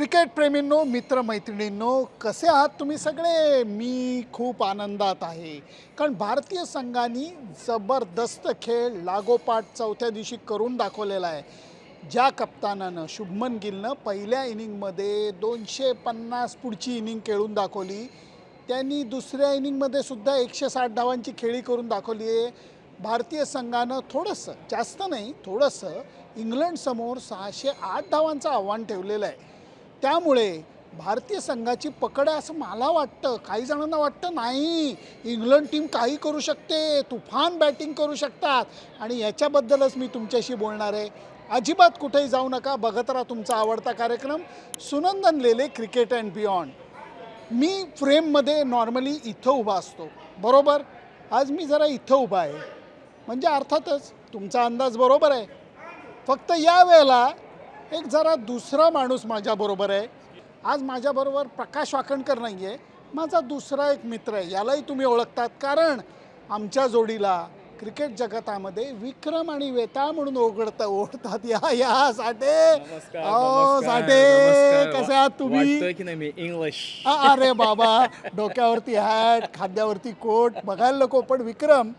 Cricket प्रेमींनो मित्रमैत्रिणींनो कसे आहात तुम्ही सगळे? मी खूप आनंदात आहे. कारण भारतीय संघाने जबरदस्त खेळ लागोपाठ चौथ्या दिवशी करून दाखवलेला आहे. ज्या कप्तानानं शुभमन गिलनं पहिल्या इनिंगमध्ये दोनशे पन्नास पुढची इनिंग खेळून दाखवली. त्यांनी दुसऱ्या इनिंगमध्ये सुद्धा एकशे साठ धावांची खेळी करून दाखवली आहे. भारतीय संघानं थोडंसं जास्त नाही थोडंसं इंग्लंडसमोर सहाशे आठ धावांचं आव्हान ठेवलेलं आहे. त्यामुळे भारतीय संघाची पकड आहे असं मला वाटतं. काही जणांना वाटतं नाही. इंग्लंड टीम काही करू शकते. तुफान बॅटिंग करू शकतात. आणि याच्याबद्दलच मी तुमच्याशी बोलणार आहे. अजिबात कुठेही जाऊ नका. बघत राहा तुमचा आवडता कार्यक्रम. Sunandan Lele cricket and beyond मी फ्रेममध्ये नॉर्मली इथं उभा असतो. बरोबर? आज मी जरा इथं उभा आहे. म्हणजे अर्थातच तुमचा अंदाज बरोबर आहे. फक्त या वेळेला एक जरा दुसरा माणूस माझ्याबरोबर आहे. आज माझ्याबरोबर प्रकाश वाकणकर नाही आहे माझा दुसरा एक मित्र आहे. यालाही तुम्ही ओळखतात कारण आमच्या जोडीला क्रिकेट जगतामध्ये विक्रम आणि वेताळ म्हणून ओळखत ओळखतात या या साठे. साठे. कसे आहात तुम्ही? इंग्लिश अरे बाबा डोक्यावरती हॅट खांद्यावरती कोट. बघायला नको पण विक्रम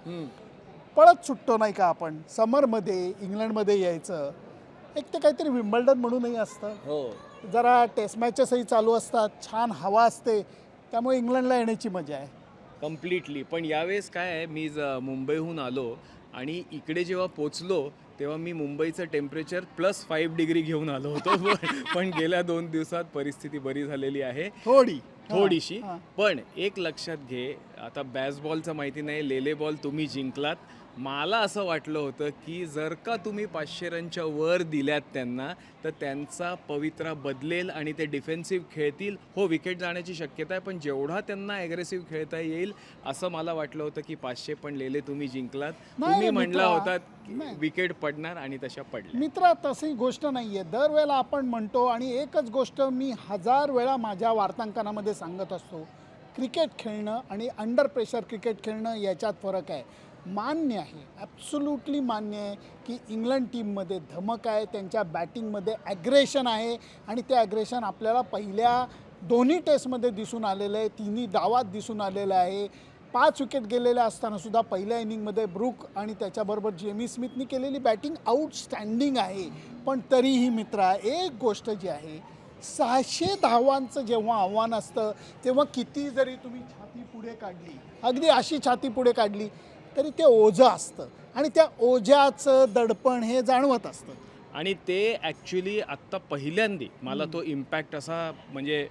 पळत सुटतो नाही का आपण? समरमध्ये इंग्लंडमध्ये यायचं. एक ते काहीतरी विम्बल्डन म्हणूनही असतं. हो. जरा टेस्ट मॅचेसही चालू असतात छान हवा असते त्यामुळे इंग्लंडला येण्याची मजा आहे. कम्प्लिटली पण यावेळेस काय आहे मी ज- मुंबईहून आलो आणि इकडे जेव्हा पोचलो तेव्हा मी मुंबईचं टेम्परेचर प्लस फाईव्ह डिग्री घेऊन आलो होतो. पण- पण गेल्या दोन दिवसात परिस्थिती बरी झालेली आहे. थोडी. थोडीशी. हां. पण एक लक्षात घे आता बॅसबॉलचं माहिती नाही लेले बॉल तुम्ही जिंकलात. मला असं वाटलं होतं की जर का तुम्ही पाचशे रनच्या वर दिल्यात त्यांना तर त्यांचा पवित्रा बदलेल आणि ते डिफेन्सिव्ह खेळतील. हो विकेट जाण्याची शक्यता आहे पण जेवढा त्यांना ॲग्रेसिव्ह खेळता येईल असं मला वाटलं होतं की पाचशे पण लेले तुम्ही जिंकलात. तुम्ही म्हणला. होता. विकेट पडणार आणि तशा पडल्या. मित्रा तशी गोष्ट नाही आहे दरवेळेला आपण म्हणतो आणि एकच गोष्ट मी हजार वेळा माझ्या वार्तांकनामध्ये सांगत असतो. क्रिकेट खेळणं आणि अंडर प्रेशर क्रिकेट खेळणं याच्यात फरक आहे. मान्य आहे ॲब्सोल्युटली मान्य आहे की इंग्लंड टीममध्ये धमक आहे त्यांच्या बॅटिंगमध्ये ॲग्रेशन आहे आणि ते ॲग्रेशन आपल्याला पहिल्या दोन्ही टेस्टमध्ये दिसून आलेलं आहे तिन्ही डावात दिसून आलेलं आहे. पाच विकेट गेलेल्या असताना सुद्धा पहिल्या इनिंगमध्ये ब्रुक आणि त्याच्याबरोबर जेमी स्मिथनी केलेली बॅटिंग आउटस्टँडिंग आहे. पण तरीही मित्रा एक गोष्ट जी आहे सहाशे धावांचं जेव्हा आव्हान असतं तेव्हा किती जरी तुम्ही छाती पुढे काढली अगदी अशी छाती पुढे काढली तरी ते ओझं असतं. आणि त्या ओझ्याचं दडपण हे जाणवत असतं. आणि ते ॲक्च्युली आत्ता पहिल्यांदी मला तो इम्पॅक्ट असा म्हणजे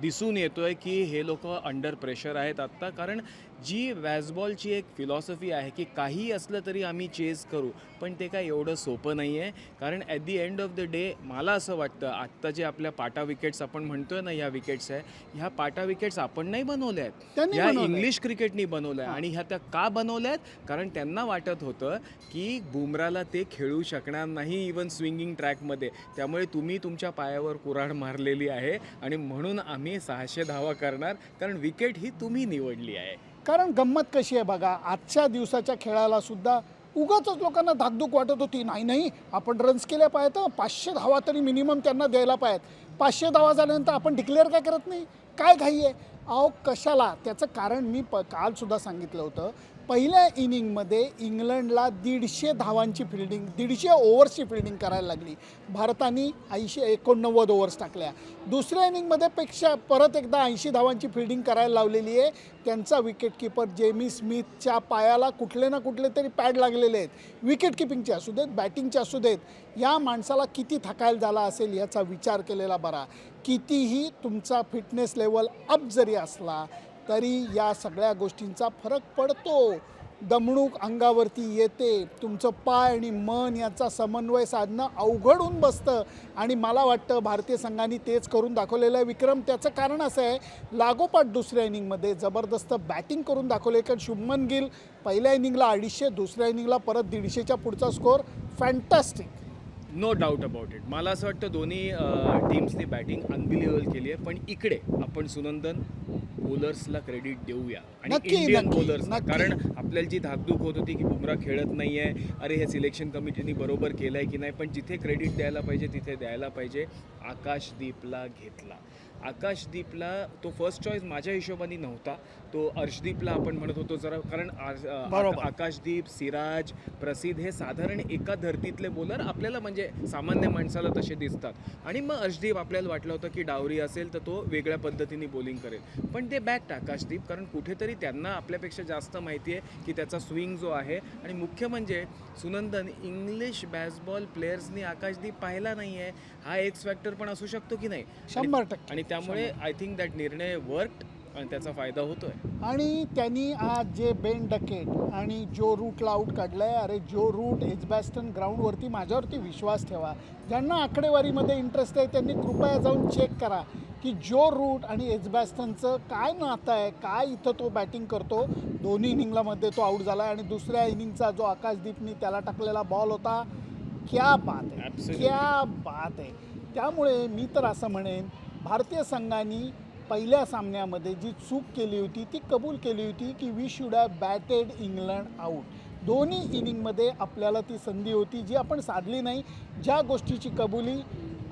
दिसून येतोय की हे लोक अंडर प्रेशर आहेत आत्ता. कारण जी वॅसबॉलची एक फिलॉसॉफी आहे की काही असलं तरी आम्ही चेस करू. पण ते काय एवढं सोपं नाही आहे कारण at the end of the day मला असं वाटतं आत्ता जे आपल्या पाटा विकेट्स आपण म्हणतोय ना ह्या विकेट्स आहे ह्या पाटा विकेट्स आपण नाही बनवल्या आहेत. ह्या. इंग्लिश क्रिकेटनी बनवल्या आणि ह्या त्या का बनवल्या आहेत? कारण त्यांना वाटत होतं की बुमराला ते खेळू शकणार नाही इवन स्विंगिंग ट्रॅकमध्ये त्यामुळे तुम्ही तुमच्या पायावर कुऱ्हाड मारलेली आहे. आणि म्हणून आम्ही सहाशे धावा करणार. कारण विकेट ही तुम्ही निवडली आहे. कारण गंमत कशी आहे बघा आजच्या दिवसाच्या खेळाला सुद्धा उगाच लोकांना धाकधूक वाटत होती. नाही नाही आपण रन्स केल्या पाहिजेत पाचशे धावा तरी मिनिमम त्यांना द्यायला पाहिजेत. पाचशे धावा झाल्यानंतर आपण डिक्लेअर काय करत नाही? काय घाई आहे? अहो कशाला? त्याचं कारण मी प कालसुद्धा सांगितलं होतं. पहिल्या इनिंगमध्ये इंग्लंडला दीडशे धावांची फिल्डिंग दीडशे ओव्हर्सची फिल्डिंग करायला लागली. भारताने ऐंशी एकोणनव्वद ओव्हर्स टाकल्या. दुसऱ्या इनिंगमध्ये पेक्षा परत एकदा ऐंशी धावांची फिल्डिंग करायला लावलेली आहे. त्यांचा विकेटकीपर जेमी स्मिथच्या पायाला कुठले ना कुठले तरी पॅड लागलेले आहेत. विकेट किपिंगचे असू देत बॅटिंगचे असू देत या माणसाला किती थकायला झाला असेल याचा विचार केलेला बरा. कितीही तुमचा फिटनेस लेवल अप जरी असला तरी या सगळ्या गोष्टींचा फरक पडतो. दमणूक अंगावरती येते. तुमचं पाय आणि मन याचा समन्वय साधणं अवघड होऊन बसतं. आणि मला वाटतं भारतीय संघाने तेच करून दाखवलेलं आहे. विक्रम त्याचं कारण असं आहे लागोपाठ दुसऱ्या इनिंगमध्ये जबरदस्त बॅटिंग करून दाखवले. कारण शुभमन गिल पहिल्या इनिंगला अडीचशे दुसऱ्या इनिंगला परत दीडशेच्या पुढचा score fantastic no doubt about it मला असं वाटतं दोन्ही टीम्सनी बॅटिंग अनबिलिव्हेबल केली आहे. पण इकडे आपण सुनंदन बॉलर्सला क्रेडिट देऊया. आणि नक्की, इंडियन नक्की, नक्की. कारण आपल्याला जी धाकधूक होत होती की बुमरा खेळत नाही आहे अरे हे सिलेक्शन कमिटीने बरोबर केलं आहे की नाही पण जिथे क्रेडिट द्यायला पाहिजे तिथे द्यायला पाहिजे. आकाशदीपला घेतला. आकाशदीपला तो फर्स्ट चॉईस माझ्या हिशोबाने नव्हता. तो अर्शदीपला आपण म्हणत होतो जरा कारण आकाशदीप सिराज प्रसिद्ध हे साधारण एका धर्तीतले बॉलर आपल्याला म्हणजे सामान्य माणसाला तसे दिसतात. आणि मग अर्शदीप आपल्याला वाटलं होतं की डावरी असेल तर तो वेगळ्या पद्धतीने बॉलिंग करेल. पण ते बॅक आकाशदीप कारण कुठेतरी त्यांना आपल्यापेक्षा जास्त माहिती आहे की त्याचा स्विंग जो आहे. आणि मुख्य म्हणजे सुनंदन इंग्लिश बॅसबॉल प्लेयर्सनी आकाशदीप पाहिला नाही आहे हा एक्स फॅक्टर पण असू शकतो की नाही? शंभर टक्के. आणि त्यामुळे आय थिंक दॅट निर्णय वर्क आणि त्याचा फायदा होतोय. आणि त्यांनी आज जे बेन डकेट आणि जो रूटला आऊट काढलाय अरे जो रूट एजबॅस्टन ग्राउंडवरती माझ्यावरती विश्वास ठेवा. ज्यांना आकडेवारीमध्ये इंटरेस्ट आहे त्यांनी कृपया जाऊन चेक करा की जो रूट आणि एजबॅस्टनचं काय नातं आहे काय इथं तो बॅटिंग करतो. दोन्ही इनिंगला मध्ये तो आऊट झाला आणि दुसऱ्या इनिंगचा जो आकाशदीपनी त्याला टाकलेला बॉल होता क्या बात आहे. क्या बात आहे. त्यामुळे मी तर असं म्हणेन भारतीय संघाने पहिल्या सामन्यामध्ये जी चूक केली होती ती कबूल केली होती की we should have batted England out दोन्ही इनिंगमध्ये आपल्याला ती संधी होती जी आपण साधली नाही. ज्या गोष्टीची कबुली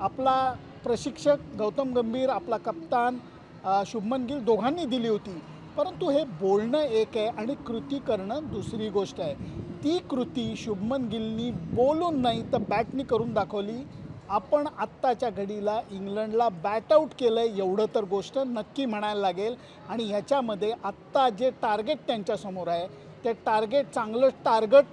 आपला प्रशिक्षक गौतम गंभीर आपला कप्तान शुभमन गिल दोघांनी दिली होती. परंतु हे बोलणं एक आहे आणि कृती करणं दुसरी गोष्ट आहे. ती कृती शुभमन गिलनी बोलून नाही तर बॅटनी करून दाखवली. आपण आत्ताच्या घडीला इंग्लंडला बॅट आऊट केलं आहे एवढं तर गोष्ट नक्की म्हणायला लागेल. आणि ह्याच्यामध्ये आत्ता जे टार्गेट त्यांच्यासमोर आहे ते टार्गेट चांगलं टार्गेट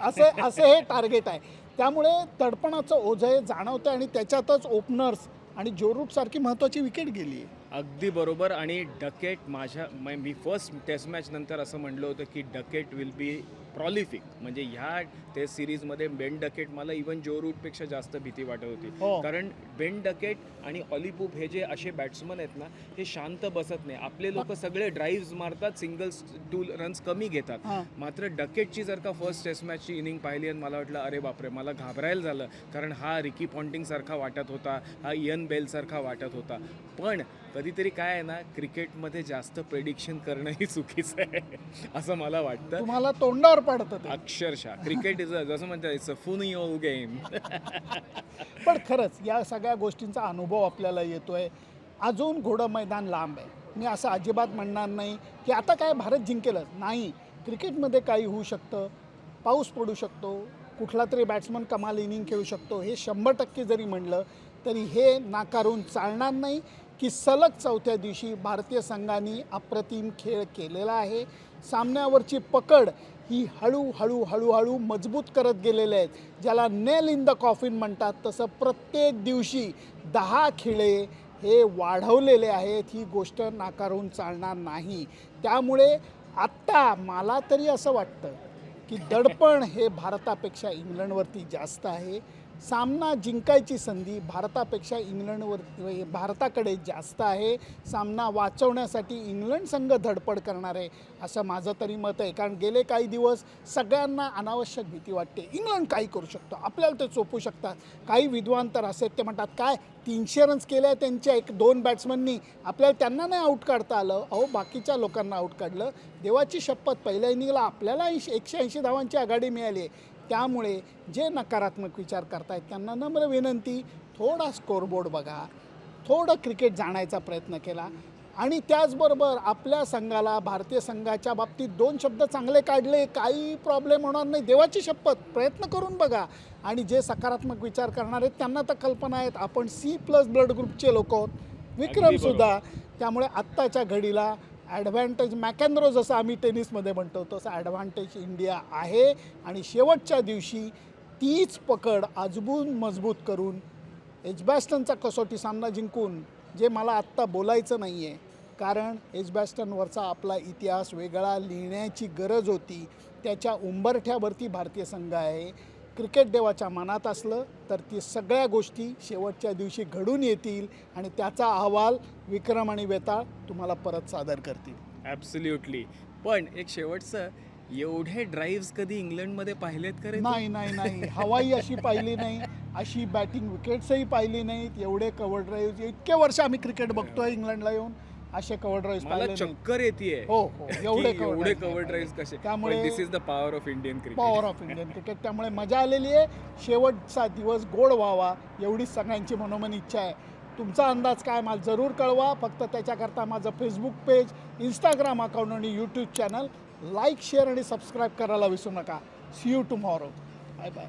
असे असे हे टार्गेट आहे. त्यामुळे तडपणाचं ओझं हे जाणवतं आणि त्याच्यातच ओपनर्स आणि जोरूटसारखी महत्त्वाची विकेट गेली आहे अगदी बरोबर आणि डकेट माझ्या म- मी फर्स्ट टेस्ट मॅच नंतर असं म्हणलं होतं की डकेट विल बी प्रॉलिफिक म्हणजे ह्या टेस्ट सिरीजमध्ये बेन डकेट मला इवन जो रूटपेक्षा जास्त भीती वाटत हो. होती कारण बेन डकेट आणि ऑलिपूप हे जे असे बॅट्समन आहेत ना हे शांत बसत नाही. आपले लोक सगळे ड्राईव्ह मारतात सिंगल्स टू रन्स कमी घेतात. हां. मात्र डकेटची जर का फर्स्ट टेस्ट मॅचची इनिंग पाहिली आणि मला वाटलं अरे बापरे मला घाबरायला झालं. कारण हा रिकी पॉन्टिंगसारखा वाटत होता हा इयन बेलसारखा वाटत होता. पण कधीतरी काय आहे ना क्रिकेटमध्ये जास्त प्रेडिक्शन करणंही चुकीचं आहे असं मला वाटतं. तुम्हाला तोंडावर पडतं अक्षरशः. क्रिकेट इज जसं म्हणतात इट्स अ फुन योल गेम पण खरंच या सगळ्या गोष्टींचा अनुभव आपल्याला येतोय. अजून घोडं मैदान लांब आहे. मी असं अजिबात म्हणणार नाही की आता काय भारत जिंकेलच. नाही क्रिकेटमध्ये काही होऊ शकतं. पाऊस पडू शकतो. कुठला तरी बॅट्समन कमाल इनिंग खेळू शकतो. हे शंभर टक्के जरी म्हणलं तरी हे नाकारून चालणार नाही. की सलग चौथ्या दिवशी भारतीय संघाने अप्रतिम खेळ केलेला आहे. सामन्यावरची पकड ही हळूहळू हळूहळू मजबूत करत गेलेले आहेत ज्याला नेल इन द कॉफिन म्हणतात तसं प्रत्येक दिवशी दहा खिळे हे वाढवलेले आहेत. ही गोष्ट नाकारून चालणार नाही. त्यामुळे आत्ता मला तरी असं वाटतं की दडपण हे भारतापेक्षा इंग्लंडवरती जास्त आहे. सामना जिंकायची संधी भारतापेक्षा इंग्लंडवर भारताकडे जास्त आहे. सामना वाचवण्यासाठी इंग्लंड संघ धडपड करणार आहे असं माझं तरी मत आहे. कारण गेले काही दिवस सगळ्यांना अनावश्यक भीती वाटते. इंग्लंड काही करू शकतो. आपल्याला ते चोपू शकतात. काही विद्वान तर असे आहेत, ते म्हणतात काय? तीनशे रन्स आहे त्यांच्या एक दोन बॅट्समननी आपल्याला त्यांना नाही आऊट काढता आलं. अहो बाकीच्या लोकांना आऊट काढलं. देवाची शपथ पहिल्या इनिंगला आपल्याला ऐंशी एकशे ऐंशी धावांची आघाडी मिळाली आहे. त्यामुळे जे नकारात्मक विचार करतायत त्यांना नम्र विनंती थोडा स्कोरबोर्ड बघा थोडं क्रिकेट जाणायचा प्रयत्न केला. आणि त्याचबरोबर आपल्या संघाला भारतीय संघाच्या बाबतीत दोन शब्द चांगले काढले काही प्रॉब्लेम होणार नाही देवाची शपथ प्रयत्न करून बघा. आणि जे सकारात्मक विचार करणार आहेत त्यांना तर कल्पना आहेत आपण सी प्लस ब्लड ग्रुपचे लोक आहोत. विक्रमसुद्धा त्यामुळे आत्ताच्या घडीला ॲडव्हान्टेज मॅकॅन्ड्रो जसं आम्ही टेनिसमध्ये म्हणतो तसं ॲडव्हान्टेज इंडिया आहे. आणि शेवटच्या दिवशी तीच पकड आजबून मजबूत करून एजबॅस्टनचा कसोटी सामना जिंकून जे मला आत्ता बोलायचं नाही आहे कारण एजबॅस्टनवरचा आपला इतिहास वेगळा लिहिण्याची गरज होती. त्याच्या उंबरठ्यावरती भारतीय संघ आहे. क्रिकेट देवाच्या मनात असलं तर ती सगळ्या गोष्टी शेवटच्या दिवशी घडून येतील आणि त्याचा अहवाल विक्रम आणि वेताळ तुम्हाला परत सादर करतील. ॲब्सल्युटली पण एक शेवटचं एवढे ड्राईव्ह कधी इंग्लंडमध्ये पाहिलेत का? नाही नाही नाही. हवाई अशी पाहिली नाही अशी बॅटिंग विकेट्सही पाहिली नाहीत. एवढे कव्हर ड्राईव्ह इतके वर्ष आम्ही क्रिकेट बघतोय इंग्लंडला येऊन. असे कव्हर ड्राईव्ह मला चक्कर येते हो हो. एवढे एवढे कव्हर. ड्राईव्ह कसे? त्यामुळे this is the power of Indian cricket power of Indian cricket त्यामुळे मजा आलेली आहे. शेवटचा दिवस गोड व्हावा एवढीच सगळ्यांची मनोमन इच्छा आहे. तुमचा अंदाज काय मला जरूर कळवा. फक्त त्याच्याकरता माझं फेसबुक पेज इंस्टाग्राम अकाउंट आणि यूट्यूब चॅनल लाईक शेअर आणि सबस्क्राईब करायला विसरू नका. See you tomorrow bye bye